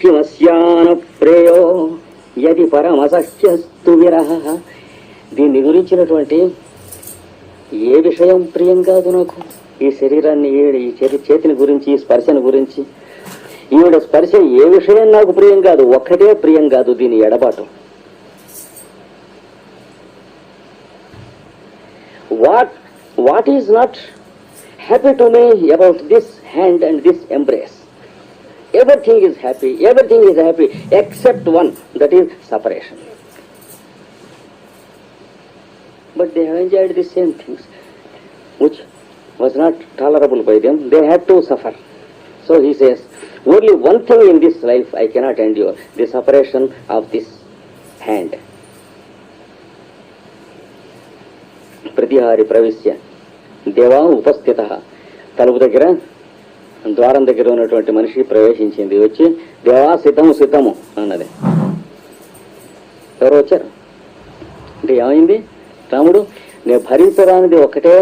కిమస్యాన ప్రేయో యది పరమసహ్యస్తు విరహ. దీన్ని గురించినటువంటి ఏ విషయం ప్రియం కాదు నాకు? ఈ శరీరాన్ని ఈ చేతి చేతిని గురించి ఈ స్పర్శను గురించి. ఈవిడ స్పర్శ ఏ విషయం నాకు ప్రియం కాదు? ఒక్కటే ప్రియం కాదు దీని ఎడబాటు. What what is not happy to me about this hand and this embrace? everything is happy, everything is happy except one, that is separation. But they have enjoyed the same things, which was not tolerable by them. They had to suffer. So he says, only one thing in this life I cannot endure, the separation of this hand. ప్రతిహారి ప్రవిశ్య దేవా ఉపస్థిత తలుపు దగ్గర ద్వారం దగ్గర ఉన్నటువంటి మనిషి ప్రవేశించింది. వచ్చి దేవా సితము సితము అన్నది. ఎవరు వచ్చారు? అంటే ఏమైంది? రాముడు నేను భరించరానిది ఒకటే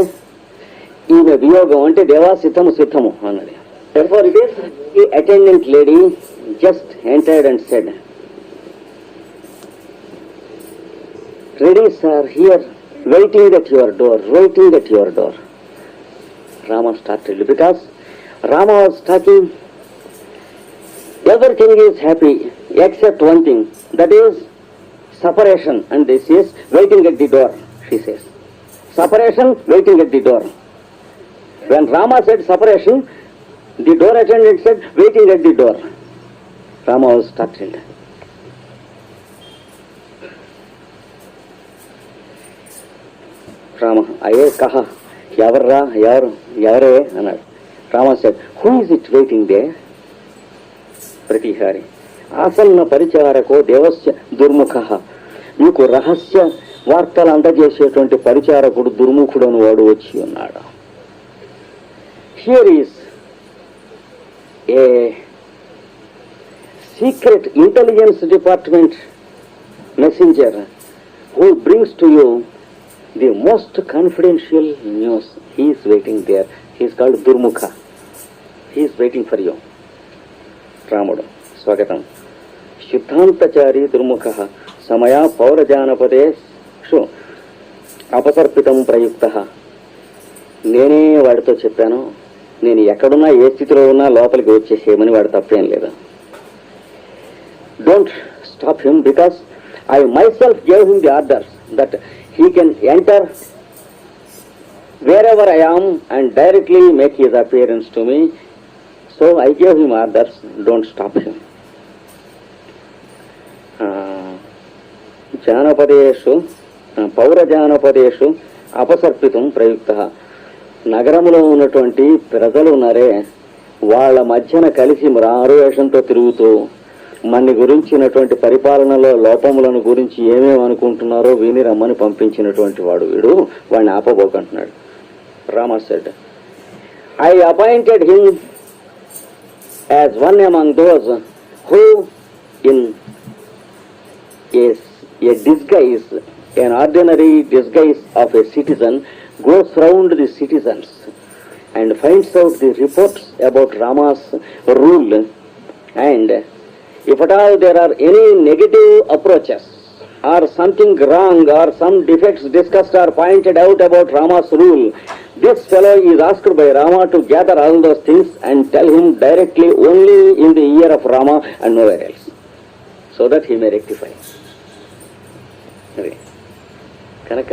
ఈమె వియోగం అంటే దేవా సితము సిద్ధము అన్నది. Therefore it is the attendant lady just entered and said ready sir here waiting that your door waiting that your door Rama start because rama was talking everything is happy except one thing that is separation and this is waiting at the door she says separation waiting at the door when rama said separation the door attendant said waiting at the door rama was startled Rama అయ్యే కహ ఎవర్రా ఎవరు ఎవరే అన్నాడు Rama said who is it waiting there ప్రతిహారి. ఆసన్న పరిచారకో దేవస్య దుర్ముఖ. మీకు రహస్య వార్తలు అందజేసేటువంటి పరిచారకుడు దుర్ముఖుడు అని వాడు వచ్చి ఉన్నాడు? Here is a secret intelligence department messenger who brings to you the most confidential news he is waiting there he is called Durmukha he is waiting for you రాముడు స్వాగతం. శుద్ధాంతచారి దుర్ముఖ సమయా పౌరజానపదేషు అపసర్పితం ప్రయుక్త. నేనే వాడితో చెప్పాను నేను ఎక్కడున్నా ఏ స్థితిలో ఉన్నా లోపలికి వచ్చేసేయమని వాడు తప్పేం లేదు. Don't stop him because I myself gave him the orders that he can enter wherever I am and directly make his appearance to me so I gave him orders don't stop him జానపదేషు పౌరజానపదేషు అపసర్పితం ప్రయుక్త నగరంలో ఉన్నటువంటి ప్రజలు ఉన్నారే వాళ్ళ మధ్యన కలిసి ఆరువేషంతో తిరుగుతూ మన గురించినటువంటి పరిపాలనలో లోపములను గురించి ఏమేమి అనుకుంటున్నారో విని రమ్మని పంపించినటువంటి వాడు వీడు వాడిని ఆపబోకంటున్నాడు Rama said I appointed him as one among those who in a, a disguise, an ordinary disguise of a citizen, goes round the citizens and finds out the reports about Rama's rule. And if at all there are any negative approaches or something wrong or some defects discussed or pointed out about Rama's rule, this fellow is asked by Rama to gather all those things and tell him directly only in the ear of Rama and nowhere else, so that he may rectify. అది కనుక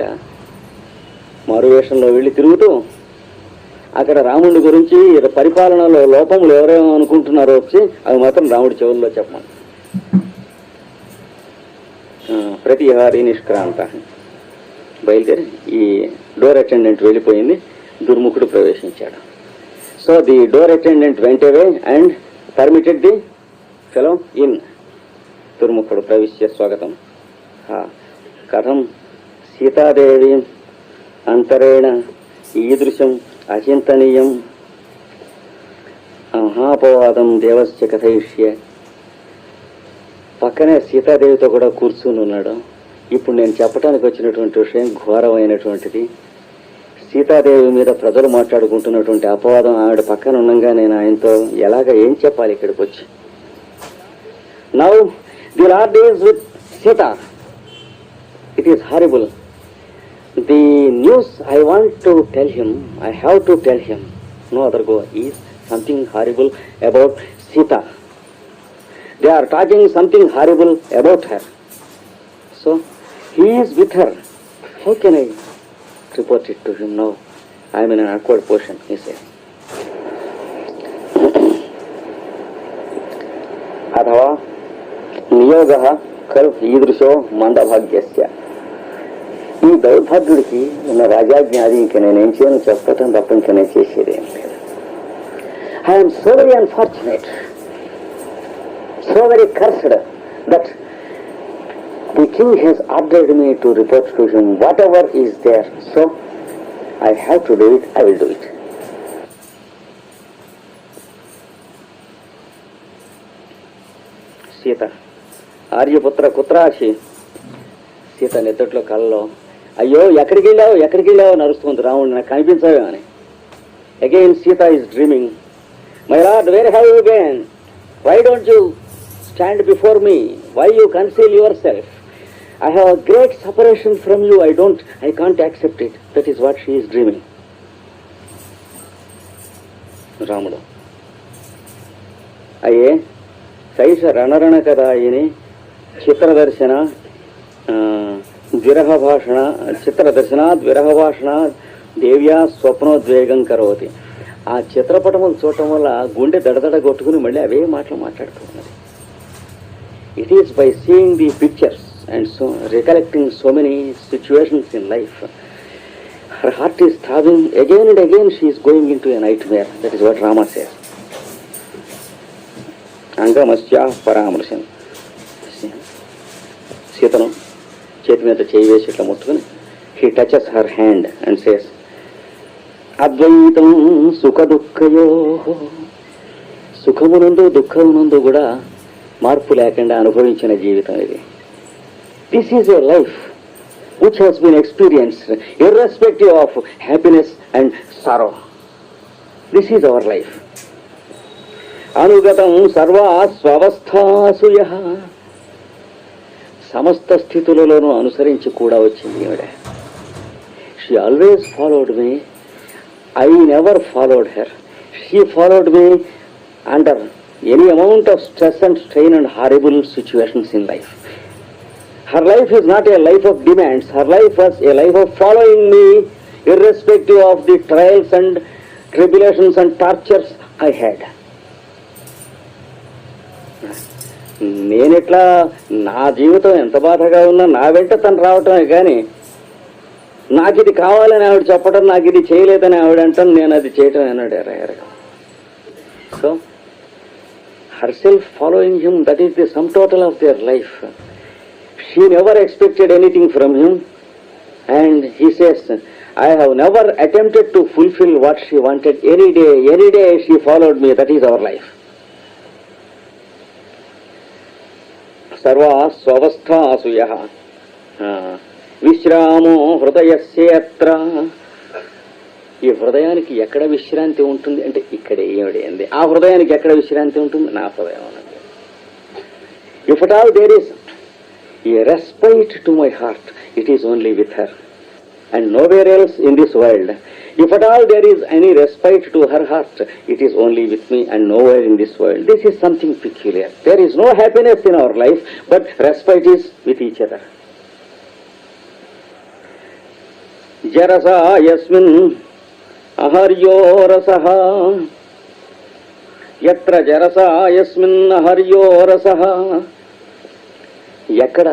మారువేషంలో వెళ్ళి తిరుగుతూ అక్కడ రాముడి గురించి ఇలా పరిపాలనలో లోపములు ఎవరేమో అనుకుంటున్నారో వచ్చి అవి మాత్రం రాముడి చెవుల్లో చెప్పమని ఆ, ప్రతిహారి నిష్క్రాంత బయలుదేరి ఈ డోర్ అటెండెంట్ వెళ్ళిపోయింది. దుర్ముఖుడు ప్రవేశించాడు. So the door attendant went away and permitted the fellow in దుర్ముఖుడు ప్రవేశించే స్వాగతం. కథం సీతాదేవి అంతరేణ ఈదృశం అచింతనీయం. మహాపవాదం దేవస్య కథయిష్య. పక్కనే సీతాదేవితో కూడా కూర్చుని ఉన్నాడు. ఇప్పుడు నేను చెప్పడానికి వచ్చినటువంటి విషయం ఘోరమైనటువంటిది. సీతాదేవి మీద ప్రజలు మాట్లాడుకుంటున్నటువంటి అపవాదం ఆవిడ పక్కన ఉండగా నేను ఆయనతో ఎలాగ ఏం చెప్పాలి ఇక్కడికి వచ్చి now there are days with Sita it is horrible the news I want to tell him I have to tell him no other go is something horrible about Sita they are talking something horrible about her so he is with her. How can I report it to him now? I am in an awkward position, he said. అథవా నియోగ ఖలు ఈదృశో మందభాగ్యస్య ఈ దౌర్భాగ్యుడికి ఉన్న రాజాజ్ఞ అది ఇంక నేనేం చేయను చెప్పటం తప్ప ఇంక నేను చేసేది ఏం లేదు I'm so very unfortunate so very cursed that The king has ordered me to report to him whatever is there. So I have to do it, I will do it. Sita ఆర్యపుత్ర కుత్రాశి. సీత నిద్దట్లో కళ్ళలో అయ్యో ఎక్కడికి వెళ్ళావు? ఎక్కడికి వెళ్ళావు? నడుస్తుంది రాముడు నాకు కనిపించావు అని. Again Sita is dreaming my lord where have you again why don't you stand before me why you conceal yourself I have a great separation from you I don't I can't accept it that is what she is dreaming రాముడు. అయ్యే సైష రణరణ కదా అయ్యని చిత్రదర్శన ఆ, విరహ భాషణ చిత్రదర్శనాత్ విరహ భాషణ దేవ్యా స్వప్నోద్వేగం కరోతి. ఆ చిత్రపటములు చూడటం వల్ల గుండె దడదడ కొట్టుకుని మళ్ళీ అవే మాటలు మాట్లాడుతున్నది it is by seeing the pictures and so recollecting so many situations in life her heart is throbbing again and again she is going into a nightmare that is what Rama says అంగమస్య పరామర్శం సీతను చేతి మీద చేయి వేసి ఇట్లా ముట్టుకుని he touches her hand and says అద్వైతం సుఖ దుఃఖయో సుఖమునందు దుఃఖమునందు కూడా మార్పు లేకుండా అనుభవించిన జీవితం ఇది this is a life which has been experienced irrespective of happiness and sorrow this is our life అనుగతం సర్వా స్వవస్థాసు సమస్త స్థితులలోనూ అనుసరించి కూడా వచ్చింది ఈవిడ she always followed me I never followed her she followed me under any amount of stress and strain and horrible situations in life her life is not a life of demands her life was a life of following me irrespective of the trials and tribulations and tortures I had ఇట్లా నా జీవితం ఎంత బాధగా ఉన్నా నా వెంట తను రావటమే కానీ నాకు ఇది కావాలని ఆవిడ చెప్పడం నాకు ఇది చేయలేదని ఆవిడ అంటాను నేను అది చేయటం అన్నాడు ఎరగ. So herself following him that is the sum total of their life she never expected anything from him and he says I have never attempted to fulfil what she wanted any day any day she followed me that is our life సర్వా స్వస్థాసు విశ్రామో హృదయస్యేత్ర ఈ హృదయానికి ఎక్కడ విశ్రాంతి ఉంటుంది? అంటే ఇక్కడే ఏమిటి ఆ హృదయానికి ఎక్కడ విశ్రాంతి ఉంటుంది? నా హృదయం అన్నది if at all there is a respite to my heart. It is only with her. And nowhere else in this world. If at all there is any respite to her heart, it is only with me and nowhere in this world. This is something peculiar. There is no happiness in our life, but respite is with each other. जरसा यस्मिन् अहर्यो रसः यत्र जरसा यस्मिन् अहर्यो रसः ఎక్కడ?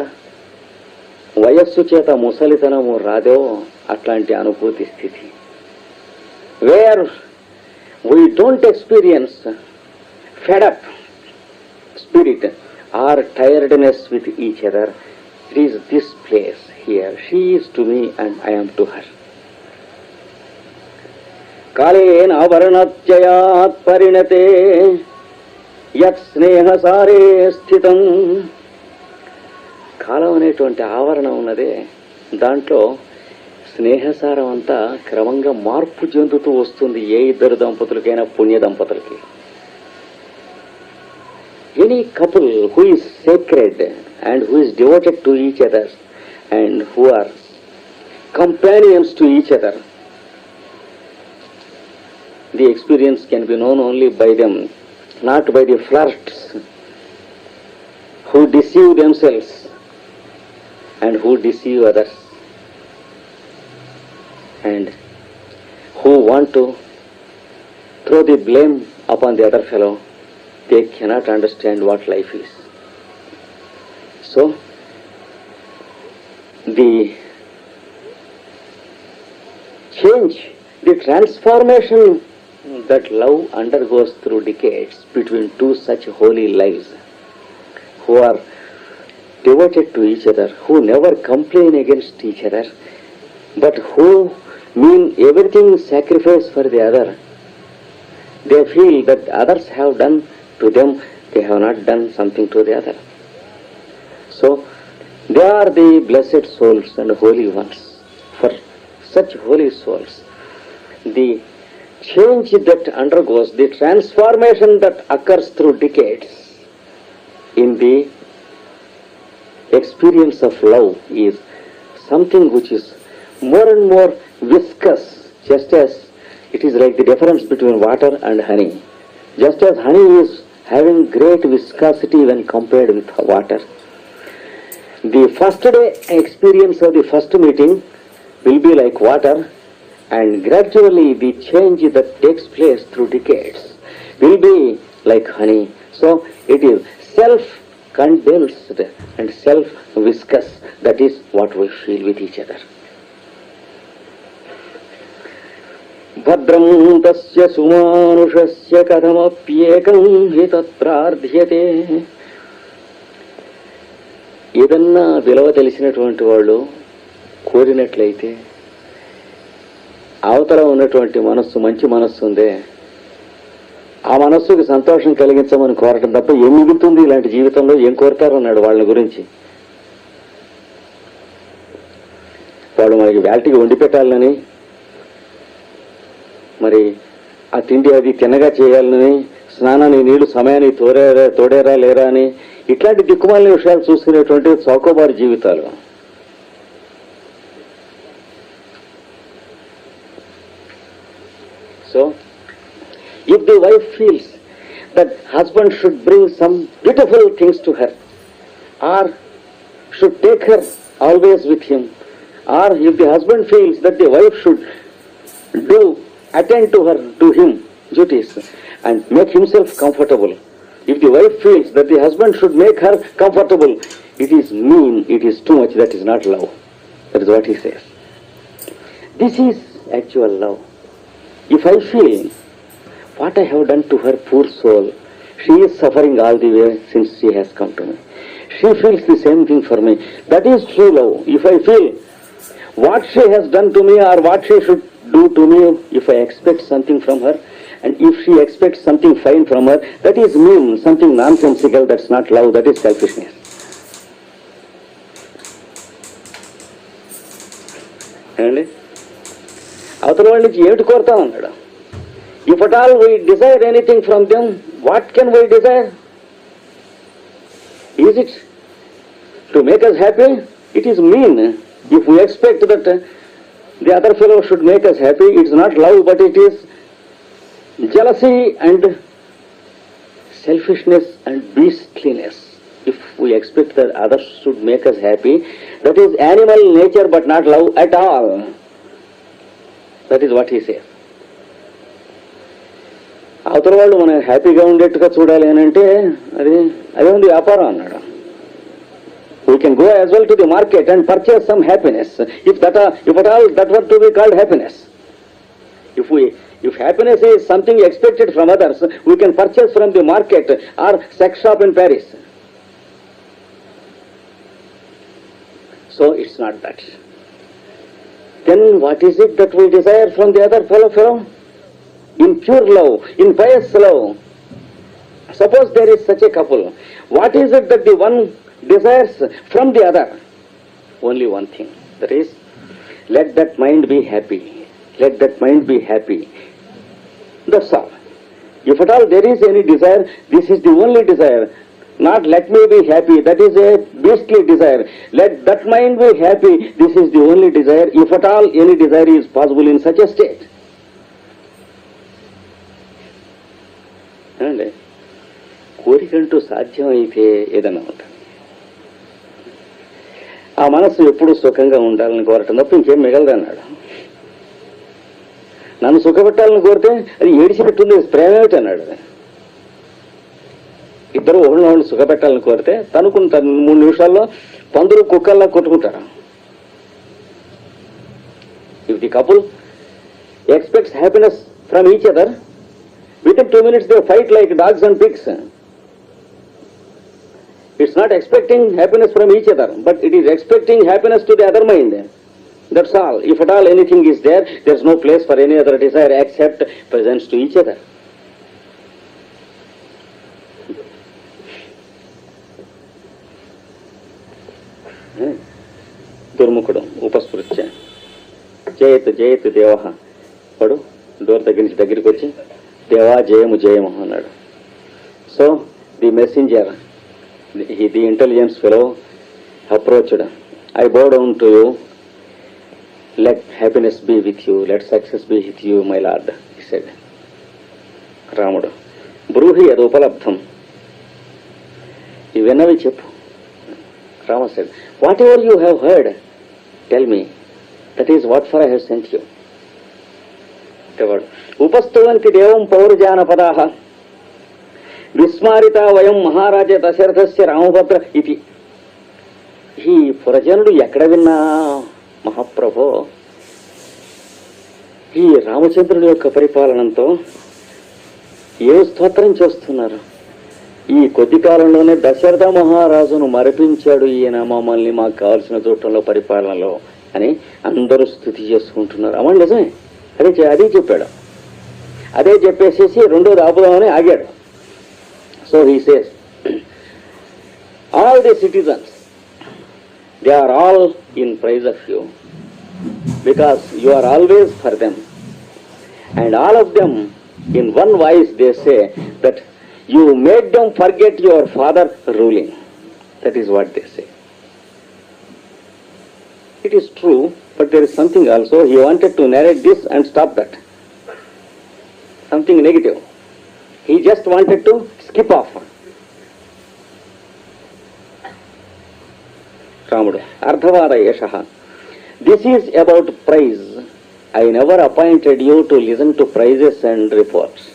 వయస్సు చేత ముసలితనము రాదో అట్లాంటి అనుభూతి స్థితి. Where we don't experience fed up spirit or tiredness with each other it is this place here she is to me and I'm to her కాళేన వర్ణత్యయాత్ పరిణతే యత్ స్నేహసారే స్థితం కాలం అనేటువంటి ఆవరణ ఉన్నదే దాంట్లో స్నేహసారం అంతా క్రమంగా మార్పు చెందుతూ వస్తుంది ఏ ఇద్దరు దంపతులకైనా పుణ్య దంపతులకి. Any couple who is sacred and who is devoted to each other and who are companions to each other the experience can be known only by them not by the flirts who deceive themselves and who deceive others and who want to throw the blame upon the other fellow, they cannot understand what life is. So, the change, the transformation that love undergoes through decades between two such holy lives who are devoted to each other, who never complain against each other, but who mean everything sacrifice for the other. They feel that others have done to them, they have not done something to the other. So, they are the blessed souls and holy ones. For such holy souls, the change that undergoes, the transformation that occurs through decades in the experience of love is something which is more and more viscous, just as it is like the difference between water and honey. Just as honey is having great viscosity when compared with water. The first day experience of the first meeting will be like water and gradually the change that takes place through decades will be like honey. So it is condemns and self-viscous. That is what we feel with each other. భద్రం తస్య సుమానుషస్య కథమప్యేకం హి ఏదన్నా విలువ తెలిసినటువంటి వాళ్ళు కోరినట్లయితే అవతల ఉన్నటువంటి మనస్సు మంచి మనస్సు ఉందే ఆ మనస్సుకి సంతోషం కలిగించమని కోరటం తప్ప ఏం మిగులుతుంది? ఇలాంటి జీవితంలో ఏం కోరుతారన్నాడు వాళ్ళ గురించి. వాళ్ళు మనకి వేల్టికి వండి పెట్టాలని మరి ఆ తిండి అది తిన్నగా చేయాలని స్నానాన్ని నీళ్ళు సమయానికి తోడేరా తోడేరా లేరా అని ఇట్లాంటి దిక్కుమాలిన విషయాలు చూసుకునేటువంటి చౌకబారి జీవితాలు. Feels that husband should bring some beautiful things to her. Or should take her always with him. Or if the husband feels that the wife should do attend to her to him duties and make himself comfortable. If the wife feels that the husband should make her comfortable it is mean it is too much that is not love. That is what he says. This is actual love. If i feel what I have done to her poor soul. She is suffering all the way since she has come to me. She feels the same thing for me. That is true love. If I feel what she has done to me or what she should do to me, if I expect something from her, and if she expects something fine from her, that is mean, something nonsensical, that's not love, that is selfishness. ఏమండి అవతల వాళ్ళ నుంచి ఏమిటి కోరుతా ఉన్నాడు if at all we desire anything from them, what can we desire? Is it to make us happy? It is mean. If we expect that the other fellow should make us happy, it's not love, but it is jealousy and selfishness and beastliness. If we expect that others should make us happy, that is animal nature, but not love at all. That is what he says. అవతల వాళ్ళు మనం హ్యాపీగా ఉండేట్టుగా చూడాలి అని అంటే అది అదే ఉంది వ్యాపారం అన్నాడు. We can go as well to the market and purchase some happiness if that if at all that were to be called happiness if we if happiness is something expected from others we can purchase from the market or sex shop in Paris so it's not that then what is it that we desire from the other fellow fellow in pure love, in pious love. Suppose there is such a couple, what is it that the one desires from the other? Only one thing, that is, let that mind be happy. Let that mind be happy. That's all. If at all there is any desire, this is the only desire. Not let me be happy, that is a beastly desire. Let that mind be happy, this is the only desire. If at all any desire is possible in such a state. ఏమండి? కోరికంటూ సాధ్యమైతే ఏదైనా ఉంటుంది. ఆ మనసు ఎప్పుడు సుఖంగా ఉండాలని కోరటం తప్ప ఇంకేం మిగలదన్నాడు. నన్ను సుఖపెట్టాలని కోరితే అది ఏడిచిపెట్టుంది ప్రేమ ఏమిటన్నాడు? ఇద్దరు ఒకళ్ళు వాళ్ళు సుఖపెట్టాలని కోరితే తనుకుని తను మూడు నిమిషాల్లో పందులు కుక్కల్లా కొట్టుకుంటారు. If the couple expects happiness from each other within two minutes they fight like dogs and pigs. It's not expecting happiness from each other, but it is expecting happiness to the other mind. That's all. If at all anything is there, there's no place for any other desire except presence to each other. దుర్ముఖుడు ఉపస్పృత్య జయత్ జయత్ దేవ వాడు door దగ్గర నుంచి దగ్గరికి వచ్చి దేవా జయము జయము అన్నాడు so the messenger he, the intelligence fellow approached. I bow down to you. Let happiness be with you. Let success be with you, my lord, he said. రాముడు బ్రూహి అది ఉపలబ్ధం ఇవన్నవి చెప్పు Rama said whatever you have heard tell me that is what for I have sent you వాడు ఉపస్థువంతి దేవం పౌరజానపదా. విస్మారిత వయం మహారాజ దశరథస్య రామభద్ర ఇది. ఈ పురజనుడు ఎక్కడ విన్నా? మహాప్రభో. ఈ రామచంద్రుడి యొక్క పరిపాలనంతో ఏ స్తోత్రం చేస్తున్నారు? ఈ కొద్ది కాలంలోనే దశరథ మహారాజును మరపించాడు ఈయన మమ్మల్ని మాకు కావాల్సిన చోట్లలో పరిపాలనలో అని అందరూ స్థుతి చేసుకుంటున్నారు. అమ్మ నిజమే? అదే చె- అదే చెప్పాడు అదే చెప్పేసేసి రెండోది ఆపుదామని ఆగాడు So he says, all the citizens, they are all in praise of you because you are always for them. And all of them, in one voice, they say that you made them forget your father ruling. That is what they say. It is true, but there is something also. He wanted to narrate this and stop that. Something negative. He just wanted to skip off. రాముడు అర్థవాద యశ this is about praise I never appointed you to listen to praises and reports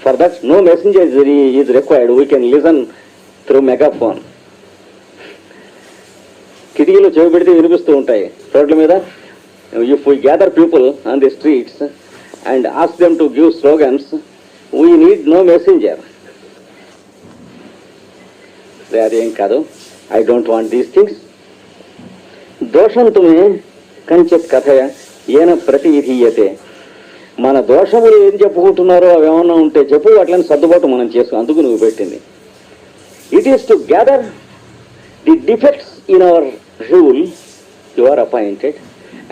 for that no messenger is required we can listen through megaphone కిటికీలు చెవి పెడితే వినిపిస్తూ ఉంటాయి. రోడ్ల మీద if we gather people on the streets and ask them to give slogans we need no messenger అదేం కాదు I don't want these things దోషం కంచెత్ కథయ ఏన ప్రతివిధీయతే మన దోషములు ఏం చెప్పుకుంటున్నారో అవి ఏమన్నా ఉంటే చెప్పు వాటిని సర్దుబాటు మనం చేసుకో అందుకు నువ్వు పెట్టింది it is to gather the defects in our rule you are appointed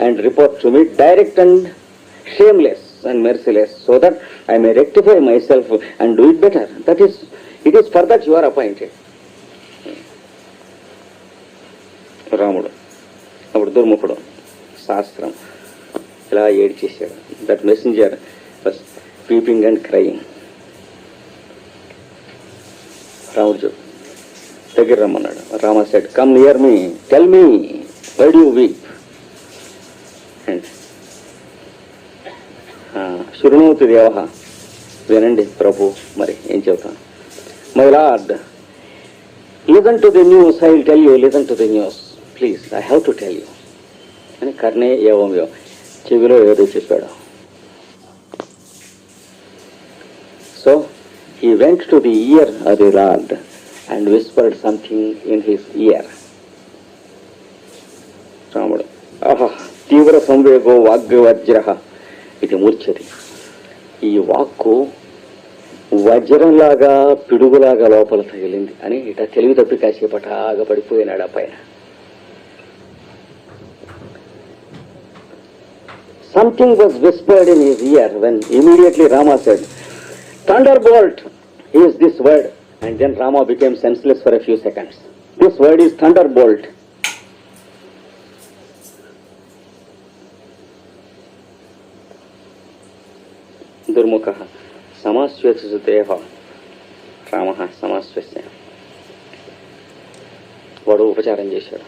and report to me direct and shameless and merciless so that I may rectify myself and do it better that is it is for that you are appointed రాముడు అప్పుడు దుర్ముఖుడు శాస్త్రం ఇలా ఏడ్చేసాడు that messenger first weeping and crying రాముడు చెప్పు దగ్గర రమ్మన్నాడు. Rama Rama said come near me tell me why do weep శృణోతి దేవ వినండి ప్రభు మరి ఏం చెబుతాను? My lord listen to the news I will tell you listen to the news please I have to tell you అని కర్ణే ఏవం చెవిలో ఏదో చెప్పాడు so he went to the ear అది lord and whispered something in his ear రాముడు ఆహా తీవ్ర సంవేగో వాగ్వజ్ర ఇది మూర్ఛతి. ఈ వాక్కు వజ్రంలాగా పిడుగులాగా లోపల తగిలింది అని ఇట తెలివి తప్పి కాసేపట ఆగపడిపోయినాడు ఆ పైన. Was whispered in in ear when immediately Rama said thunderbolt is this word And then Rama became senseless for a few seconds. This word is thunderbolt. Durmukha సమాస్వేదేహ Rama సమాస్వస్య వాడు ఉపచారం చేశాడు.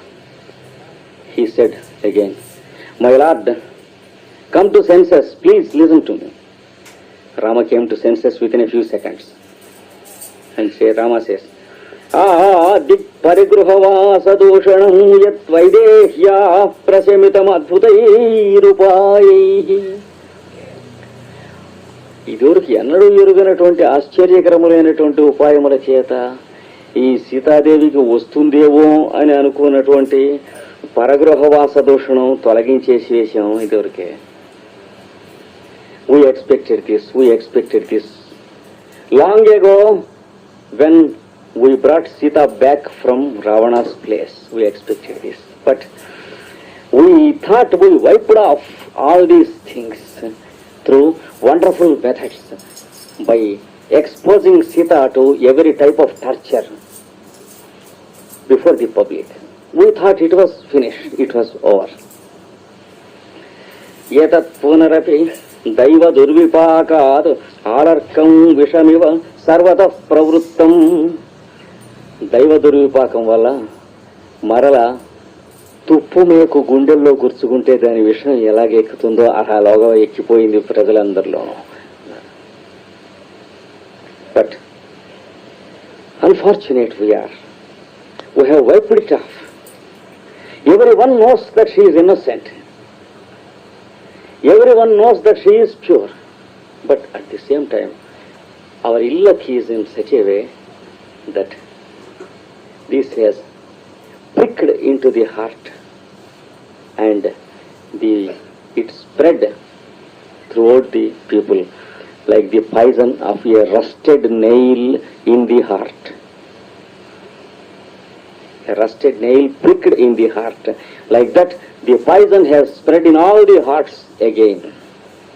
He said again my lord come to senses please listen to me Rama came to senses within a few seconds అని శ్రీరామశేష Rama says పరిగృహవాసదూషణం యత్ వైదేహ్యా ప్రశమితమద్భుతైరుపాయై. ఇదివరకు ఎన్నడూ ఎరుగనటువంటి ఆశ్చర్యకరములైనటువంటి ఉపాయముల చేత ఈ సీతాదేవికి వస్తుందేమో అని అనుకున్నటువంటి పరగృహవాస దూషణం తొలగించేసి వేసాం ఇదివరకే. We expected this we expected this long ago when we brought Sita back from Ravana's place, we expected this. But we thought we wiped off all these things through wonderful methods by exposing Sita to every type of torture before the public. We thought it was finished, it was over. Yet, एतत् पुनरपि దైవ దుర్విపాకాత్ ఆలర్కం విషమివ సర్వత ప్రవృత్తం. దైవ దుర్విపాకం వల్ల మరల తుప్పు మేకు గుండెల్లో గుర్చుకుంటే దాని విషయం ఎలాగెక్కుతుందో అలాగా ఎక్కిపోయింది ప్రజలందరిలోనూ but unfortunate we are we have wiped it off everyone knows that she is innocent Everyone knows that she is pure. But at the same time, our ill luck is in such a way that this has pricked into the heart and the it spread throughout the people like the poison of a rusted nail in the heart a rusted nail pricked in the heart. Like that, the poison has spread in all the hearts again.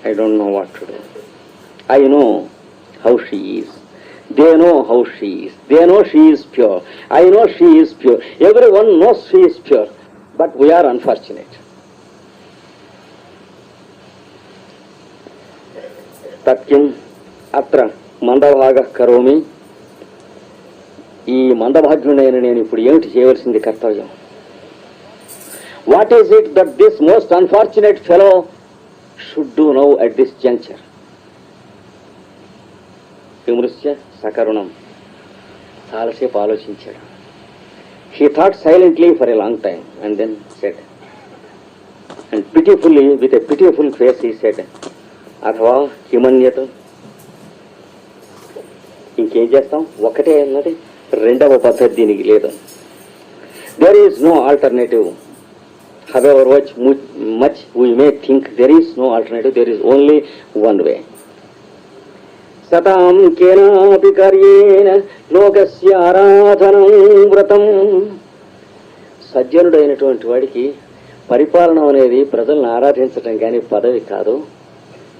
I don't know what to do. I know how she is. They know how she is. They know she is pure. I know she is pure. Everyone knows she is pure. But we are unfortunate. तत्किम् अत्र मन्दभागः Karomi. ఈ మందభాగ్యుడైన నేను ఇప్పుడు ఏమిటి చేయవలసింది కర్తవ్యం? What is it that this most unfortunate fellow should do now at this juncture విమృశ్య సకరుణం. చాలాసేపు ఆలోచించాడు. He thought silently for a long time and then said and pitifully with a pitiful face he said అథవా హిమన్యత? ఇంకేం చేస్తాం? ఒకటే అన్నది. రెండవ పద్ధతి దీనికి లేదు. There is no alternative however which much we may think there is no alternative there is only one way సతాం కేనాపి కార్యేణ లోకస్య ఆరాధనం వ్రతం సజ్జనుడైనటువంటి వాడికి పరిపాలన అనేది ప్రజలను ఆరాధించటం కానీ పదవి కాదు.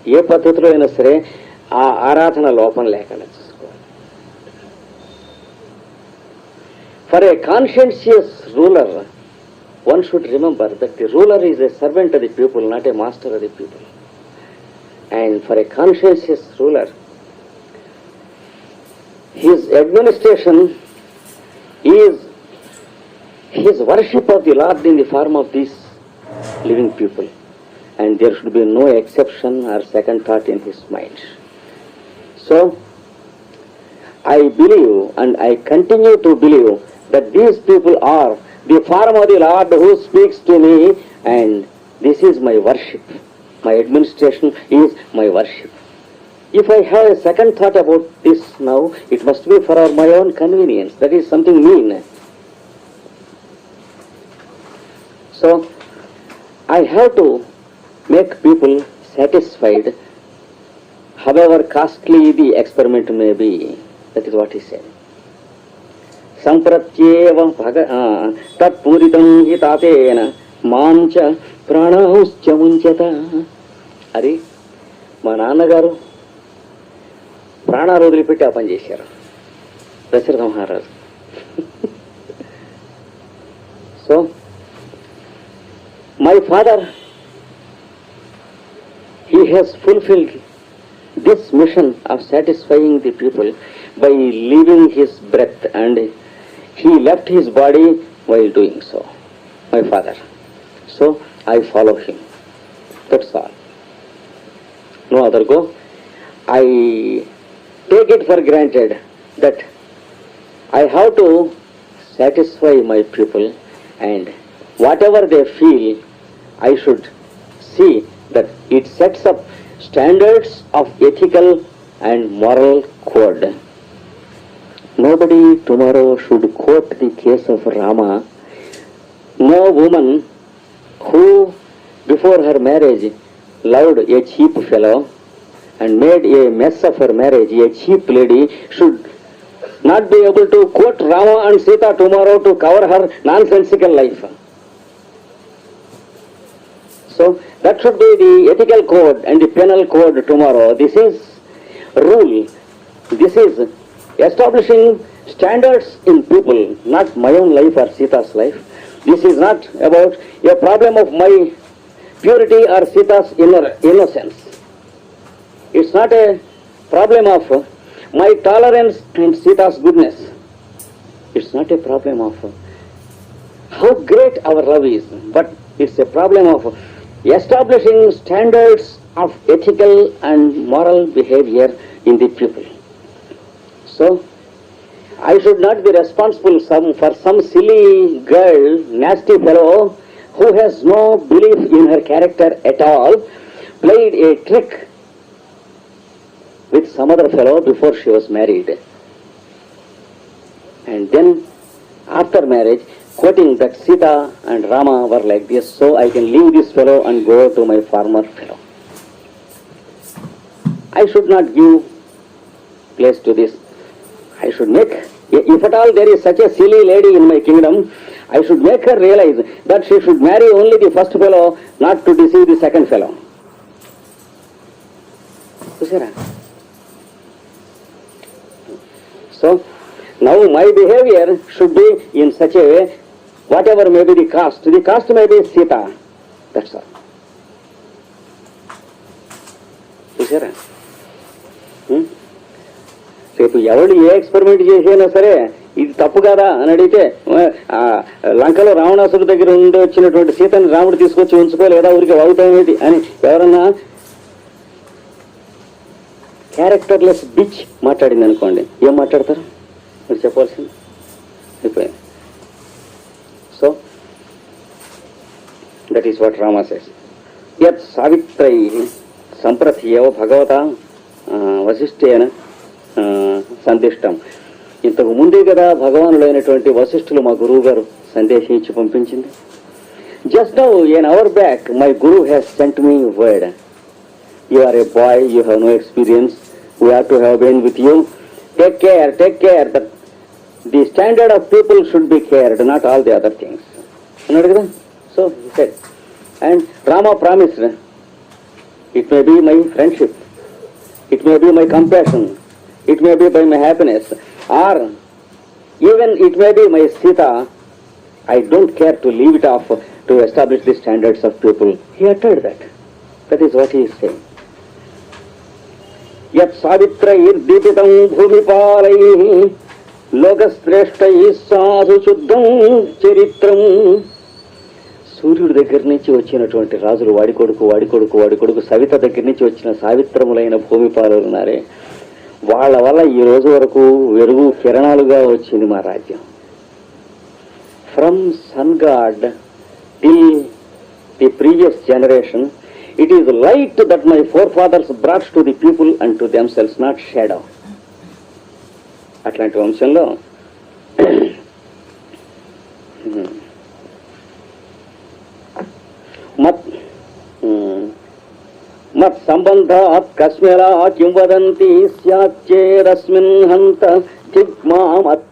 ఏ పద్ధతిలో అయినా సరే ఆ ఆరాధన లోపం లేకుండా For a conscientious ruler, one should remember that the ruler is a servant of the people, not a master of the people. And for a conscientious ruler, his administration is his worship of the Lord in the form of these living people. And there should be no exception or second thought in his mind. So, I believe and I continue to believe that these people are the form of the Lord who speaks to me and this is my worship. My administration is my worship. If I have a second thought about this now, it must be for my own convenience. That is something mean. So, I have to make people satisfied, however costly the experiment may be. That is what he said. సంప్రత్యేవ భగ ఆ, తత్పూరితం హి తాతేన మాం చ ప్రాణాంశ్చ ముంచత అది మా నాన్నగారు ప్రాణాలు వదిలిపెట్టి ఆ పని చేశారు దశరథ మహారాజు so my father he has fulfilled this mission of satisfying the people by leaving his breath and he left his body while doing so my father. So i follow him. That's all. No other go. I take it for granted that i have to satisfy my people and whatever they feel i should see that it sets up standards of ethical and moral code. Nobody tomorrow should quote the case of Rama. No woman who before her marriage loved a cheap fellow and made a mess of her marriage, a cheap lady should not be able to quote Rama and Sita tomorrow to cover her nonsensical life. So that should be the ethical code and the penal code tomorrow. This is rule. This is establishing standards in people, not my own life or Sita's life. This is not about a problem of my purity or Sita's inner innocence. It's not a problem of my tolerance and Sita's goodness. It's not a problem of how great our love is, but it's a problem of establishing standards of ethical and moral behavior in the people. I should not be responsible some, for some silly girl, nasty fellow, who has no belief in her character at all, played a trick with some other fellow before she was married. And then, after marriage, quoting that Sita and Rama were like this, so I can leave this fellow and go to my former fellow. I should not give place to this. I should make, if at all there is such a silly lady in my kingdom, I should make her realize that she should marry only the first fellow, not to deceive the second fellow. So, now my behavior should be in such a way, whatever may be the cost, the cost may be Sita, that's all. You see, hmm? రేపు ఎవడు ఏ experiment చేసినా సరే ఇది తప్పు కదా అని అడిగితే లంకలో రావణాసుడు దగ్గర ఉండి వచ్చినటువంటి సీతని రాముడు తీసుకొచ్చి ఉంచుకోలేదా ఊరికి అవుతాం ఏంటి? అని ఎవరన్నా క్యారెక్టర్లెస్ బిచ్ మాట్లాడింది అనుకోండి. ఏం మాట్లాడతారు? మీరు చెప్పాల్సింది. అయిపోయింది. So that is what Rama says యత్ సావిత్రై సంప్రతి ఏవ భగవత వశిష్ఠేనా వశిష్ఠేన సందిష్టం ఇంతకు ముందే కదా భగవానులైనటువంటి వశిష్ఠులు మా గురువు గారు సందేశించి పంపించింది. Just now an hour back my guru has sent me word you are a boy you have no experience we have to have been with you take care take care that the standard of people should be cared not all the other things అన్నాడు కదా so said and Rama promise it may be my friendship it may be my compassion it may be by my happiness, or even it may be my Sita, I don't care to leave it off to establish the standards of people. He uttered that. That is what he is saying. యత్ సావిత్రైర్దీపితం భూమిపాలై లోకశ్రేష్టై సాధు శుద్ధం చరిత్రం సూర్యుడి దగ్గర నుంచి వచ్చినటువంటి రాజులు వాడి కొడుకు వాడి కొడుకు వాడి కొడుకు సవిత దగ్గర నుంచి వచ్చిన సావిత్రములైన భూమిపాలు ఉన్నారే వాళ్ళ వల్ల ఈ రోజు వరకు వెలుగు కిరణాలుగా వచ్చింది మా రాజ్యం. From sun god till the previous generation it is light that my forefathers brought to the people and to themselves not shadow అట్లాంటి వంశంలో మత్ మత్ సంబంధాత్ కస్మిరా కిం వదంతి స్యాచ్చేరస్మిన్ హంత జిగ్మామత్